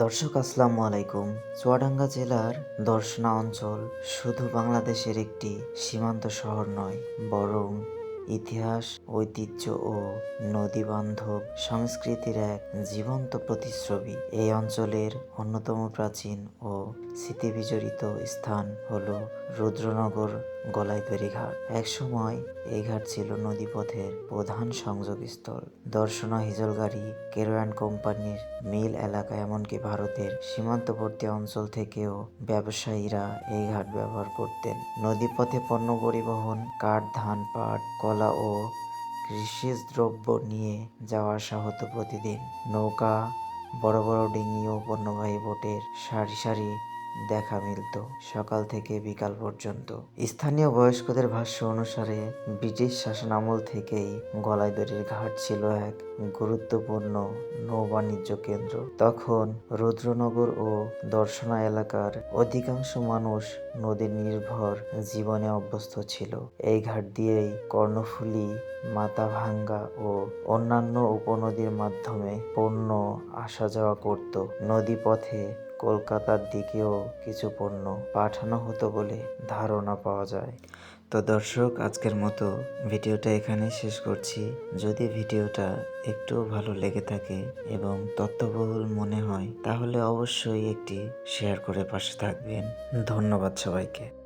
দর্শক আসসালামু আলাইকুম। চুয়াডাঙ্গা জেলার দর্শনা অঞ্চল শুধু বাংলাদেশের একটি সীমান্ত শহর নয় বরং ইতিহাস, ঐতিহ্য ও নদীবান্ধব সংস্কৃতির এক জীবন্ত প্রতিচ্ছবি। এই অঞ্চলের অন্যতম প্রাচীন ও স্মৃতিবিজড়িত স্থান হল রুদ্রনগর গলাইতরি ঘাট একসময় এই ঘাট ছিল নদীপথের প্রধান সংযোগ সংযোগস্থল। দর্শনা হিজলগাড়ি কেরোয়ান কোম্পানির মিল এলাকা, এমনকি ভারতের সীমান্তবর্তী অঞ্চল থেকেও ব্যবসায়ীরা এই ঘাট ব্যবহার করতেন। নদীপথে পণ্য পরিবহন, কাঠ, ধান, পাট কলা ও কৃষিজ দ্রব্য নিয়ে যাওয়া আসা হতো প্রতিদিন। নৌকা, বড় বড় ডিঙি ও পণ্যবাহী বোটের সারি সারি দেখা মিলত সকাল থেকে বিকাল পর্যন্ত। স্থানীয় বয়স্কদের ভাষ্য অনুসারে, ব্রিটিশ শাসন আমল থেকেই গলাইদড়ির ঘাট ছিল এক গুরুত্বপূর্ণ নৌবাণিজ্য কেন্দ্র। তখন রুদ্রনগর ও দর্শনা এলাকার অধিকাংশ মানুষ নদী নির্ভর জীবনে অভ্যস্ত ছিল। এই ঘাট দিয়েই কর্ণফুলী, মাথাভাঙ্গা ও অন্যান্য উপনদীর মাধ্যমে পণ্য আসা যাওয়া করত। নদী পথে কলকাতার দিকেও কিছু পণ্য পাঠানো হতো বলে ধারণা পাওয়া যায়। তো দর্শক, আজকের মতো ভিডিওটা এখানে শেষ করছি। যদি ভিডিওটা একটু ভালো লেগে থাকে এবং তথ্যবহুল মনে হয়, তাহলে অবশ্যই একটি শেয়ার করে পাশে থাকবেন। ধন্যবাদ সবাইকে।